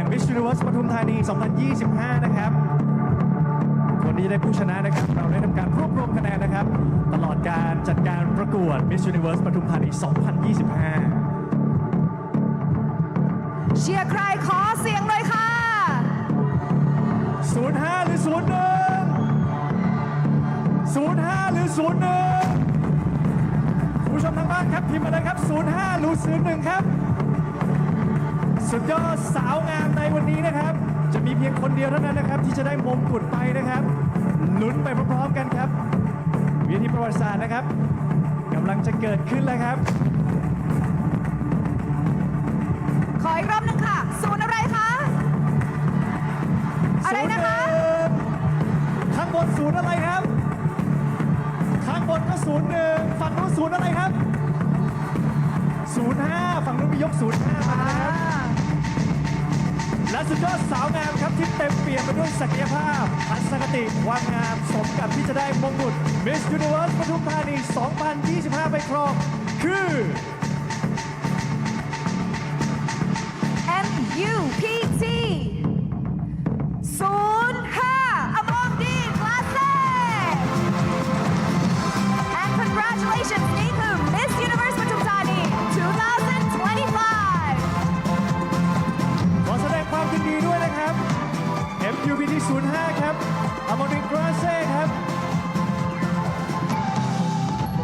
ธานี 2025 นะครับคนที่จะได้ผู้ชนะนะครับ เราได้ทำการรวบรวมคะแนนนะครับ ตลอดการจัดการประกวด Miss Universe ปทุมธานี 2025 เชียร์ใครขอเสียงเลยค่ะ 05 หรือ 01 05 หรือ 01คุณผู้ชมทางบ้านครับพิมพ์มาเลยครับ 05 หรือ 01 ครับ สุดยอดสาวงามในวันนี้นะครับ จะมีเพียงคนเดียวเท่านั้นนะครับ ที่จะได้มงกุฎไปนะครับลุ้นไปพร้อมๆกันครับเวทีประวัติศาสตร์นะครับกำลังจะเกิดขึ้นแล้วครับ ขออีกรอบหนึงค่ะ ศูนย์อะไรคะ อะไรนะคะ01ข้างบนศูนย์อะไรครับ ข้างบนก็ศูนย์หนึ่งฝั่งนู้นศูนย์อะไรครับศูนย์ห้าฝั่งนู้นมียกศูนย์ห้ามานะครับ และสุดยอดสาวงามครับที่เต็มเปี่ยมไปด้วยศักยภาพทัศนคติความงามสมกับที่จะได้มงกุฎ Miss Universe ปทุมธานี 2025 ไปครองคือ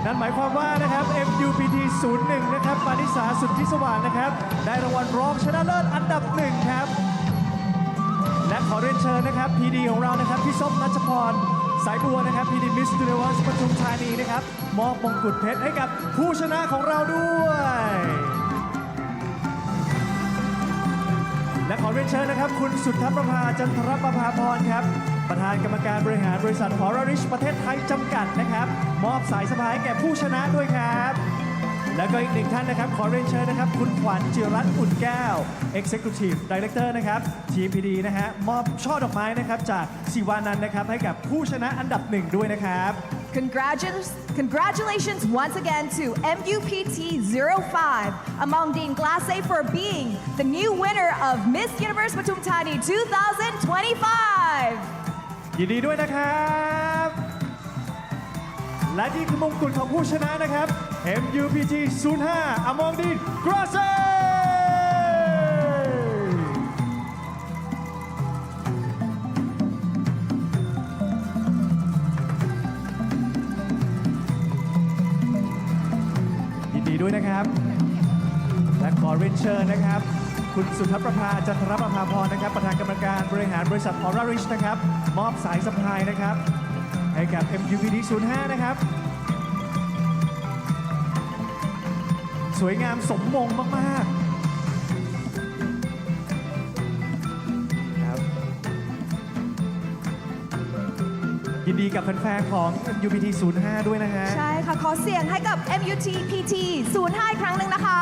นั่นหมายความว่านะครับ MUPT 01 นะครับปานิสาสุทธิสว่างนะครับ ได้รางวัลรองชนะเลิศอันดับหนึ่งครับ และขอเรียนเชิญนะครับ PD ของเรานะครับพี่ส้มนัชพรสายบัวนะครับ PD Miss Universe ปทุมธานีนะครับ มอบมงกุฎเพชรให้กับผู้ชนะของเราด้วย และขอเรียนเชิญนะครับ คุณสุทธประภาจันทรประภาพรครับ ประธานกรรมการบริหารบริษัทฮอร์ริชประเทศไทยจำกัดนะครับ มอบสายสะพายแก่ผู้ชนะด้วยครับ แล้วก็อีกหนึ่งท่านนะครับ ขอเรียนเชิญนะครับ คุณขวัญจิรัตน์อุ่นแก้ว Executive Director นะครับ TPD นะฮะมอบช่อดอกไม้นะครับ จากสิวานันท์นะครับ ให้กับผู้ชนะอันดับหนึ่งด้วยนะครับ Congratulations, congratulations once again to MUPT 05 Among Dean Glasse for being the new winner of Miss Universe Patum Thani 2025. ยินดีด้วยนะครับและนี่คือมงกุฎของผู้ชนะนะครับ MUPG 05อมองดินกราเซยินดีด้วยนะครับ ขอเรียนเชิญนะครับ คุณสุทธประภาจันทรประภาพรนะครับ ประธานกรรมการบริหารบริษัทออร่าริชนะครับ มอบสายสะพายนะครับ ให้กับ MUPD 05 นะครับ สวยงามสมมงมากๆครับยินดีกับแฟนๆของ MUPD 05 ด้วยนะฮะ ใช่ค่ะ ขอเสียงให้กับ MUTPT 05 อีกครั้งหนึ่งนะคะ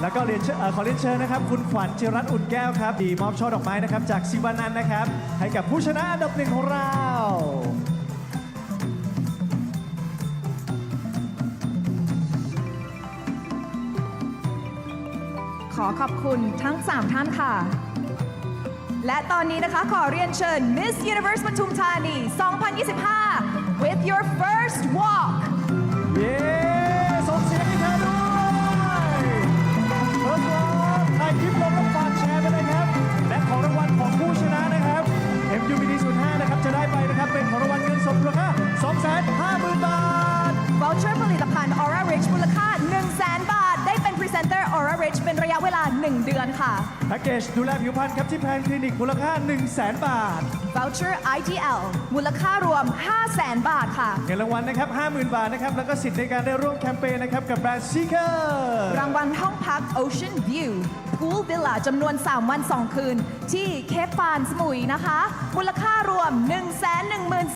แล้วก็เรียนเชิญเอ่อขอเรียนเชิญนะครับ คุณขวัญจิรัตน์อุ่นแก้วครับ ดีมอบช่อดอกไม้นะครับ จากซิวานันท์นะครับ ให้กับผู้ชนะอันดับหนึ่งของเรา ขอขอบคุณทั้ง 3 ท่านค่ะ และตอนนี้นะคะขอเรียนเชิญ Miss Universe ปทุมธานี 2025 with your first walk เย้ ท voucher ผลิตภัณฑ์ Aura Rich มูลค่า 100,000บาท ได้เป็นพรีเซนเตอร์ Aura Rich เป็นระยะเวลา 1 เดือนค่ะ แพ็กเกจดูแลผิวพรรณครับที่แพนคลินิกมูลค่า 100,000บาท voucher ITL มูลค่ารวม 500,000บาทค่ะ เงินรางวัลนะครับ 50,000 บาทนะครับ แล้วก็สิทธิ์ในการได้ร่วมแคมเปญนะครับ กับแบรนด์ซีเกอร์รางวัลห้องพัก Ocean View Pool Villa จำนวน 3 วัน 2 คืน ที่เคปฟานสมุยนะคะ มูลค่ารวม 1 1 0 0 0